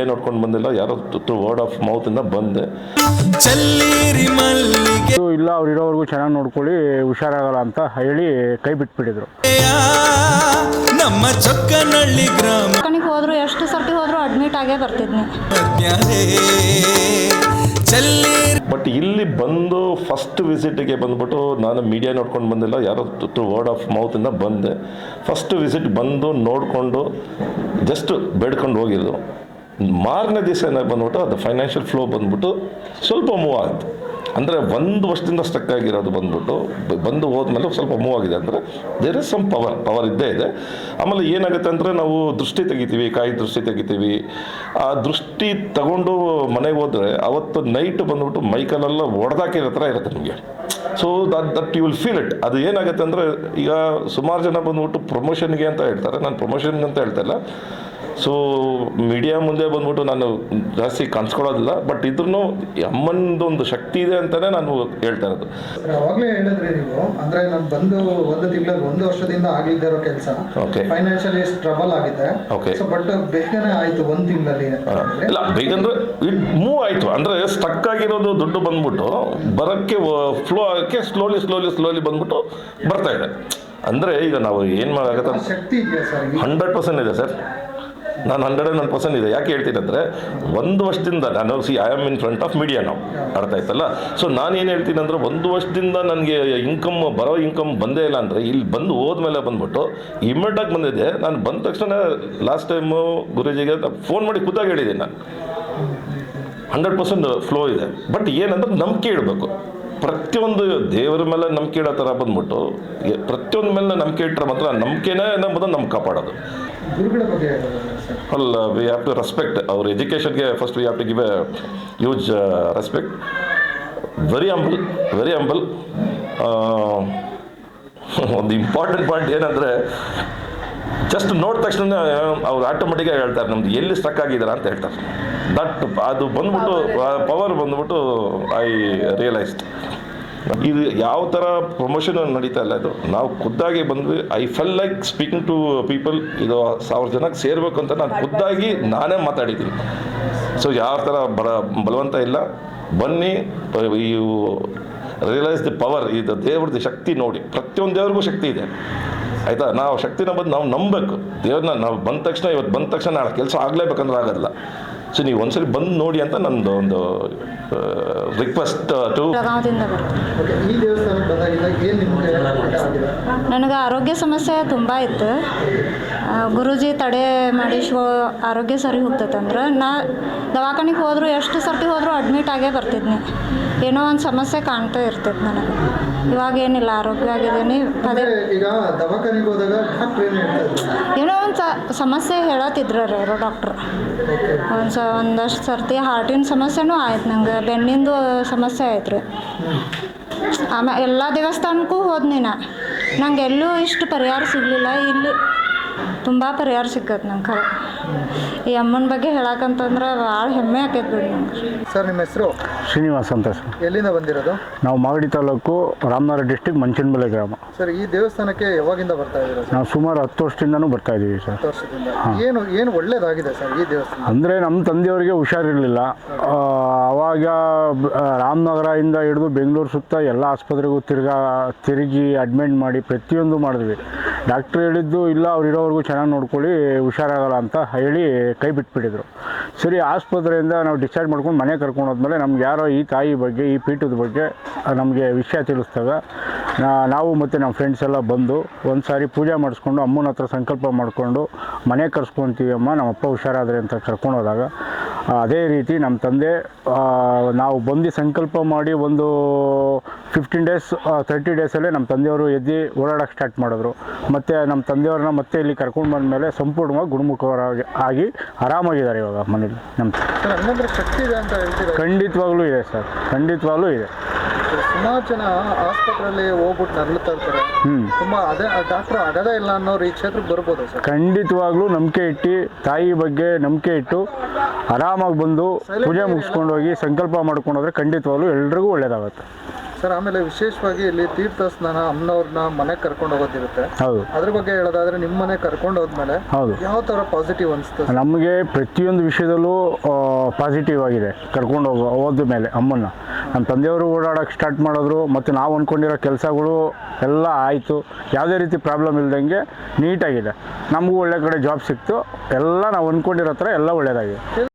ಏನು ನೋಡ್ಕೊಂಡು ಬಂದಿಲ್ಲ ಯಾರೋ ತುತ್ತು ವರ್ಡ್ ಆಫ್ ಮೌತಿಂದ ಬಂದೆ. ಮಲ್ಲಿಗೆ. ಇದು ಇಲ್ಲ ಅವ್ರು ಇರೋವರೆಗೂ ಚೆನ್ನಾಗಿ ನೋಡ್ಕೊಳ್ಳಿ ಹುಷಾರಾಗಲ್ಲ ಅಂತ ಹೇಳಿ ಕೈ ಬಿಟ್ಬಿಟ್ಟಿದ್ರು. ನಮ್ಮ ಚೊಕ್ಕನಹಳ್ಳಿ ಗ್ರಾಮ. ಕಣಿಗೆ ಹೋದ್ರು ಎಷ್ಟು ಸರ್ತಿ ಹೋದ್ರು ಅಡ್ಮಿಟ್ ಆಗೇ ಬರ್ತಿದ್ನಿ. ಬಟ್ ಇಲ್ಲಿ ಬಂದು ಫಸ್ಟ್ ವಿಸಿಟ್ಗೆ ಬಂದ್ಬಿಟ್ಟು ನಾನು ಮೀಡಿಯಾ ನೋಡ್ಕೊಂಡು ಬಂದಿಲ್ಲ ಯಾರೋ ವರ್ಡ್ ಆಫ್ ಮೌತಿಂದ ಬಂದೆ. ಫಸ್ಟ್ ವಿಸಿಟ್ ಬಂದು ನೋಡಿಕೊಂಡು ಜಸ್ಟ್ ಬೇಡ್ಕೊಂಡು ಹೋಗಿದ್ದು. ಮಾರನೇ ದಿವಸ ಏನಾಗಿ ಬಂದ್ಬಿಟ್ಟು, ಅದು ಫೈನಾನ್ಷಿಯಲ್ ಫ್ಲೋ ಬಂದ್ಬಿಟ್ಟು ಸ್ವಲ್ಪ ಮೂವ್ ಆಯಿತು. ಅಂದರೆ ಒಂದು ವರ್ಷದಿಂದ ಸ್ಟಕ್ ಆಗಿರೋದು ಬಂದ್ಬಿಟ್ಟು ಬಂದು ಹೋದ್ಮೇಲೆ ಸ್ವಲ್ಪ ಮೂವ್ ಆಗಿದೆ. ಅಂದರೆ there is some power power ಇದ್ದೇ ಇದೆ. ಆಮೇಲೆ ಏನಾಗುತ್ತೆ ಅಂದರೆ ನಾವು ದೃಷ್ಟಿ ತೆಗಿತೀವಿ, ಕಾಯಿ ದೃಷ್ಟಿ ತೆಗಿತೀವಿ. ಆ ದೃಷ್ಟಿ ತಗೊಂಡು ಮನೆಗೆ ಹೋದರೆ ಅವತ್ತು ನೈಟ್ ಬಂದ್ಬಿಟ್ಟು ಮೈಕಲ್ಲೆಲ್ಲ ಒಡೆದಾಕಿರೋ ಥರ ಇರುತ್ತೆ ನಿಮಗೆ. So that that you will feel it ಅದು ಏನಾಗುತ್ತೆ ಅಂದರೆ ಈಗ ಸುಮಾರು ಜನ ಬಂದ್ಬಿಟ್ಟು ಪ್ರಮೋಷನ್ಗೆ ಅಂತ ಹೇಳ್ತಾರೆ. ನಾನು ಪ್ರಮೋಷನ್ಗೆ ಅಂತ ಹೇಳ್ತಾ ಇಲ್ಲ. ಸೊ ಮೀಡಿಯಾ ಮುಂದೆ ಬಂದ್ಬಿಟ್ಟು ನಾನು ಜಾಸ್ತಿ ಕಾಣಿಸ್ಕೊಳ್ಳೋದಿಲ್ಲ ಬಟ್ ಇದ್ರೂ ಅಮ್ಮನದು ಒಂದು ಶಕ್ತಿ ಇದೆ ಅಂತಲೇ ನಾನು ಹೇಳ್ತಾ ಇರೋದು. ಅವಾಗಲೇ ಹೇಳಿದ್ರಿ ನೀವು ಅಂದ್ರೆ ನಾನು ಬಂದು ಒಂದು ತಿಂಗಳಲ್ಲಿ ಒಂದು ವರ್ಷದಿಂದ ಆಗ್ಲಿದ್ದೇ ಇರೋ ಕೆಲಸ. ಫೈನಾನ್ಷಿಯಲಿ ಟ್ರಬಲ್ ಆಗಿದೆ. ಓಕೆ ಸೊ ಬಟ್ ಬೇಗನೆ ಆಯ್ತು ಒಂದು ತಿಂಗಳಲ್ಲಿ. ಇಲ್ಲ ಬೇಗಂದ್ರೆ ಇಟ್ ಮೂವ್ ಆಯಿತು. ಅಂದರೆ ಸ್ಟಕ್ ಆಗಿರೋದು ದುಡ್ಡು ಬಂದ್ಬಿಟ್ಟು ಬರೋಕ್ಕೆ ಫ್ಲೋ ಆಗೋಕ್ಕೆ ಸ್ಲೋಲಿ ಸ್ಲೋಲಿ ಸ್ಲೋಲಿ ಬಂದ್ಬಿಟ್ಟು ಬರ್ತಾ ಇದೆ. ಅಂದರೆ ಈಗ ನಾವು ಏನು ಈ- ಹಂಡ್ರೆಡ್ ಪರ್ಸೆಂಟ್ ಇದೆ ಸರ್. ನಾನು ಹಂಡ್ರೆಡ್ ಒನ್ ಪರ್ಸೆಂಟ್ ಇದೆ. ಯಾಕೆ ಹೇಳ್ತೀನಿ ಅಂದರೆ ಒಂದು ವರ್ಷದಿಂದ ನಾನು see I am in front of media ನಾವು ಅರ್ಥ ಆಯ್ತಲ್ಲ? ಸೊ ನಾನು ಏನು ಹೇಳ್ತೀನಿ ಅಂದರೆ ಒಂದು ವರ್ಷದಿಂದ ನನಗೆ ಇನ್ಕಮ್ ಬರೋ ಇನ್ಕಮ್ ಬಂದೇ ಇಲ್ಲ ಅಂದರೆ, ಇಲ್ಲಿ ಬಂದು ಹೋದ್ಮೇಲೆ ಬಂದ್ಬಿಟ್ಟು ಇಮ್ಮಿಡಿಯಾಗಿ ಬಂದಿದೆ. ನಾನು ಬಂದ ತಕ್ಷಣ ಲಾಸ್ಟ್ ಟೈಮು ಗುರುಜಿಗೆ ಫೋನ್ ಮಾಡಿ ಖುದ್ದಾಗಿ ಹೇಳಿದ್ದೀನಿ ನಾನು. ಹಂಡ್ರೆಡ್ ಪರ್ಸೆಂಟ್ ಫ್ಲೋ ಇದೆ. ಬಟ್ ಏನಂದ್ರೆ ನಂಬಿಕೆ ಇಡಬೇಕು. ಪ್ರತಿಯೊಂದು ದೇವರ ಮೇಲೆ ನಂಬಿಕೆ ಇಡೋ ಥರ ಬಂದ್ಬಿಟ್ಟು, ಪ್ರತಿಯೊಂದು ಮೇಲೆ ನಂಬಿಕೆ ಇಟ್ಟರೆ ಮಾತ್ರ ನಂಬಿಕೆನೇ ನಂಬೋದು ನಮ್ಗೆ ಕಾಪಾಡೋದು. ಅಲ್ಲ ವಿ ಹ್ಯಾವ್ ಟು ರೆಸ್ಪೆಕ್ಟ್ ಅವ್ರ ಎಜುಕೇಷನ್ಗೆ first we have to give a huge respect very humble very humble ಒಂದು ಇಂಪಾರ್ಟೆಂಟ್ ಪಾಯಿಂಟ್ ಏನಂದರೆ ಜಸ್ಟ್ ನೋಡಿದ ತಕ್ಷಣ ಅವ್ರು ಆಟೋಮೆಟಿಕಾಗಿ ಹೇಳ್ತಾರೆ ನಮ್ದು ಎಲ್ಲಿ ಸ್ಟಕ್ ಆಗಿದ್ದಾರೆ ಅಂತ ಹೇಳ್ತಾರೆ. ದಟ್ ಅದು ಬಂದ್ಬಿಟ್ಟು ಪವರ್ ಬಂದ್ಬಿಟ್ಟು ಐ ರಿಯಲೈಸ್ಡ್ ಇದು ಯಾವ ಥರ ಪ್ರಮೋಷನ್ ನಡೀತಾ ಇಲ್ಲ ಅದು ನಾವು ಖುದ್ದಾಗಿ ಬಂದ್ವಿ. I feel like speaking to people ಇದು ಸಾವಿರ ಜನಕ್ಕೆ ಸೇರಬೇಕು ಅಂತ ನಾನು ಖುದ್ದಾಗಿ ನಾನೇ ಮಾತಾಡಿದ್ದೀನಿ. ಸೊ ಯಾವ ಥರ ಬರ ಬಲವಂತ ಇಲ್ಲ. ಬನ್ನಿ, ಇವು ರಿಯಲೈಸ್ ದಿ ಪವರ್ ಇದು ದೇವ್ರದ್ದು ಶಕ್ತಿ ನೋಡಿ. ಪ್ರತಿಯೊಂದು ದೇವ್ರಿಗೂ ಶಕ್ತಿ ಇದೆ. ಆಯಿತಾ? ನಾವು ಶಕ್ತಿನ ಬಂದು ನಾವು ನಂಬಬೇಕು. ದೇವ್ರನ್ನ ನಾವು ಬಂದ ತಕ್ಷಣ, ಇವತ್ತು ಬಂದ ತಕ್ಷಣ ನಾಳೆ ಕೆಲಸ ಆಗಲೇಬೇಕಂದ್ರೆ ಆಗೋದಿಲ್ಲ ಸೊ ನೀವು ಒಂದ್ಸರಿ ಬಂದು ನೋಡಿ ಅಂತ ನಂದು ಒಂದು ರಿಕ್ವೆಸ್ಟ್ ಟು ನನಗೆ ಆರೋಗ್ಯ ಸಮಸ್ಯೆ ತುಂಬ ಇತ್ತು. ಗುರುಜಿ ಗುರೂಜಿ ತಡೆ ಮಾಡಿ ಶೋ ಆರೋಗ್ಯ ಸರಿ ಹೋಗ್ತೈತಂದ್ರೆ ನಾ ದವಾಖಾನಿಗೆ ಹೋದರೂ, ಎಷ್ಟು ಸರ್ತಿ ಹೋದರೂ ಅಡ್ಮಿಟ್ ಆಗೇ ಬರ್ತಿದ್ನಿ. ಏನೋ ಒಂದು ಸಮಸ್ಯೆ ಕಾಣ್ತಾ ಇರ್ತೈತೆ ನನಗೆ. ಇವಾಗ ಏನಿಲ್ಲ ಆರೋಗ್ಯವಾಗಿದ್ದೀನಿ ಪದೇ ಅಂದ್ರೆ ಈಗ ದವಾಖಾನಿಗೆ ಹೋದಾಗ ಡಾಕ್ಟರ್ ಏನ್ ಏನೋ ಒಂದು ಸಮಸ್ಯೆ ಹೇಳತ್ತಿದ್ರು ರೀ ಅವರು ಡಾಕ್ಟ್ರು. ಒಂದು ಸ ಒಂದಷ್ಟು ಸರ್ತಿ ಹಾರ್ಟಿನ ಸಮಸ್ಯೆನೂ ಆಯ್ತು ನಂಗೆ ಬೆನ್ನಿಂದು ಸಮಸ್ಯೆ ಆಯ್ತು ರೀ. ಆಮೇಲೆ ಎಲ್ಲ ದೇವಸ್ಥಾನಕ್ಕೂ ಹೋದ್ನಿ ನಾ ನಂಗೆ ಎಲ್ಲೂ ಇಷ್ಟು ಪರಿಹಾರ ಸಿಗಲಿಲ್ಲ ಇಲ್ಲಿ ತುಂಬ ಪರಿಹಾರ ಸಿಕ್ಕತ್ತೆ ನಂಗೆ ಖರೆ. ಈ ಅಮ್ಮನ ಬಗ್ಗೆ ಹೇಳಕಂತಂದ್ರೆ ಭಾಳ ಹೆಮ್ಮೆ ಆಕೈತೆ ಬಿಡಿ ನಂಗೆ. ಸರ್ ನಿಮ್ಮ ಹೆಸರು? ಶ್ರೀನಿವಾಸ್ ಅಂತ ಸರ್. ಎಲ್ಲಿಂದ ಬಂದಿರೋದು? ನಾವು ಮಾಗಡಿ ತಾಲೂಕು ರಾಮನಗರ ಡಿಸ್ಟಿಕ್ ಮಂಚನಬೆಲೆ ಗ್ರಾಮ. ಸರ್ ಈ ದೇವಸ್ಥಾನಕ್ಕೆ ಯಾವಾಗಿಂದ ಬರ್ತಾ ಇದ್ದೀರಾ ನಾವು ಸುಮಾರು ಹತ್ತು ವರ್ಷದಿಂದನೂ ಬರ್ತಾ ಇದ್ದೀವಿ ಸರ್. ಹತ್ತು ವರ್ಷದಿಂದ. ಏನು ಏನು ಒಳ್ಳೇದಾಗಿದೆ ಸರ್ ಈ ದೇವಸ್ಥಾನ? ಅಂದರೆ ನಮ್ಮ ತಂದೆಯವರಿಗೆ ಹುಷಾರಿರಲಿಲ್ಲ. ಅವಾಗ ಬ- ಆ, ರಾಮನಗರದಿಂದ ಹಿಡಿದು ಬೆಂಗಳೂರು ಸುತ್ತ ಎಲ್ಲ ಆಸ್ಪತ್ರೆಗೂ ತಿರ್ಗಾ ತಿರುಗಿ ಅಡ್ಮಿಟ್ ಮಾಡಿ ಪ್ರತಿಯೊಂದು ಮಾಡಿದ್ವಿ. ಡಾಕ್ಟ್ರ್ ಹೇಳಿದ್ದು ಇಲ್ಲ ಅವ್ರು ಇರೋವರೆಗೂ ಚೆನ್ನಾಗಿ ನೋಡ್ಕೊಳ್ಳಿ ಹುಷಾರಾಗಲ್ಲ ಅಂತ ಹೇಳಿ ಕೈ ಬಿಟ್ಬಿಟ್ಟಿದ್ರು. ಸರಿ ಆಸ್ಪತ್ರೆಯಿಂದ ನಾವು ಡಿಸ್ಚಾರ್ಜ್ ಮಾಡ್ಕೊಂಡು ಮನೆ ಕರ್ಕೊಂಡು ಹೋದ್ಮೇಲೆ ನಮ್ಗೆ ಯಾರೋ ಈ ಕಾಯಿ ಬಗ್ಗೆ, ಈ ಪೀಠದ ಬಗ್ಗೆ ನಮಗೆ ವಿಷಯ ತಿಳಿಸ್ದಾಗ ನಾವು ಮತ್ತು ನಮ್ಮ ಫ್ರೆಂಡ್ಸ್ ಎಲ್ಲ ಬಂದು ಒಂದು ಸಾರಿ ಪೂಜೆ ಮಾಡಿಸ್ಕೊಂಡು, ಅಮ್ಮನ ಹತ್ರ ಸಂಕಲ್ಪ ಮಾಡಿಕೊಂಡು, ಮನೆ ಕರ್ಸ್ಕೊತೀವಿ ಅಮ್ಮ ನಮ್ಮಪ್ಪ ಹುಷಾರಾದ್ರೆ ಅಂತ ಕರ್ಕೊಂಡು ಹೋದಾಗ, ಅದೇ ರೀತಿ ನಮ್ಮ ತಂದೆ ನಾವು ಬಂದು ಸಂಕಲ್ಪ ಮಾಡಿ ಒಂದು ಫಿಫ್ಟೀನ್ ಡೇಸ್ ತರ್ಟಿ ಡೇಸಲ್ಲೇ ನಮ್ಮ ತಂದೆಯವರು ಎದ್ದು ಓಡಾಡೋಕ್ಕೆ ಸ್ಟಾರ್ಟ್ ಮಾಡಿದ್ರು. ಮತ್ತು ನಮ್ಮ ತಂದೆಯವ್ರನ್ನ ಮತ್ತೆ ಇಲ್ಲಿ ಕರ್ಕೊಂಡು ಬಂದಮೇಲೆ ಸಂಪೂರ್ಣವಾಗಿ ಗುಣಮುಖರಾಗಿ ಆಗಿ ಆರಾಮಾಗಿದ್ದಾರೆ ಇವಾಗ ಮನೇಲಿ. ನಮ್ಮ ಖಂಡಿತವಾಗ್ಲೂ ಇದೆ ಸರ್ ಖಂಡಿತವಾಗ್ಲೂ ಇದೆ. ಸುಮಾರು ಜನ ಆಸ್ಪತ್ರೆಯಲ್ಲಿ ಹೋಗ್ಬಿಟ್ಟು ನರಳುತ್ತಾ ಇರ್ತಾರೆ. ಹ್ಞೂ ತುಂಬಾ ಅದೇ ಡಾಕ್ಟರ್ ಆಗದೇ ಇಲ್ಲ ಅನ್ನೋ ಈ ಕ್ಷೇತ್ರಕ್ಕೆ ಬರ್ಬೋದು ಸರ್? ಖಂಡಿತವಾಗ್ಲೂ ನಂಬಿಕೆ ಇಟ್ಟು ತಾಯಿ ಬಗ್ಗೆ ನಂಬಿಕೆ ಇಟ್ಟು ಆರಾಮಾಗಿ ಬಂದು ಪೂಜೆ ಮುಗಿಸ್ಕೊಂಡು ಹೋಗಿ ಸಂಕಲ್ಪ ಮಾಡ್ಕೊಂಡು ಹೋದ್ರೆ ಖಂಡಿತವಾಗ್ಲೂ ಎಲ್ರಿಗೂ ಒಳ್ಳೇದಾಗುತ್ತೆ. ಸರ್ ಆಮೇಲೆ ವಿಶೇಷವಾಗಿ ಇಲ್ಲಿ ತೀರ್ಥ ಸ್ನಾನ ಅಮ್ಮನವ್ರನ್ನ ಮನೆಗೆ ಕರ್ಕೊಂಡು ಹೋಗೋದಿರುತ್ತೆ. ಹೌದು. ಅದ್ರ ಬಗ್ಗೆ ಹೇಳೋದಾದ್ರೆ ನಿಮ್ಮ ಮನೆ ಕರ್ಕೊಂಡು ಹೋದ್ಮೇಲೆ ಹೌದು. ಯಾವ ತರ ಪಾಸಿಟಿವ್ ಅನಿಸ್ತದೆ ನಮಗೆ ಪ್ರತಿಯೊಂದು ವಿಷಯದಲ್ಲೂ ಪಾಸಿಟಿವ್ ಆಗಿದೆ. ಕರ್ಕೊಂಡು ಹೋಗೋ ಹೋದ ಮೇಲೆ ಅಮ್ಮನ್ನ. ನಮ್ಮ ತಂದೆಯವರು ಓಡಾಡೋಕೆ ಸ್ಟಾರ್ಟ್ ಮಾಡಿದ್ರು ಮತ್ತು ನಾವು ಅಂದ್ಕೊಂಡಿರೋ ಕೆಲಸಗಳು ಎಲ್ಲ ಆಯಿತು. ಯಾವುದೇ ರೀತಿ ಪ್ರಾಬ್ಲಮ್ ಇಲ್ದಂಗೆ ನೀಟಾಗಿದೆ ನಮಗೂ ಒಳ್ಳೆ ಕಡೆ ಜಾಬ್ ಸಿಕ್ತು. ಎಲ್ಲ ನಾವು ಅಂದ್ಕೊಂಡಿರೋ ಥರ ಎಲ್ಲ ಒಳ್ಳೆಯದಾಗಿದೆ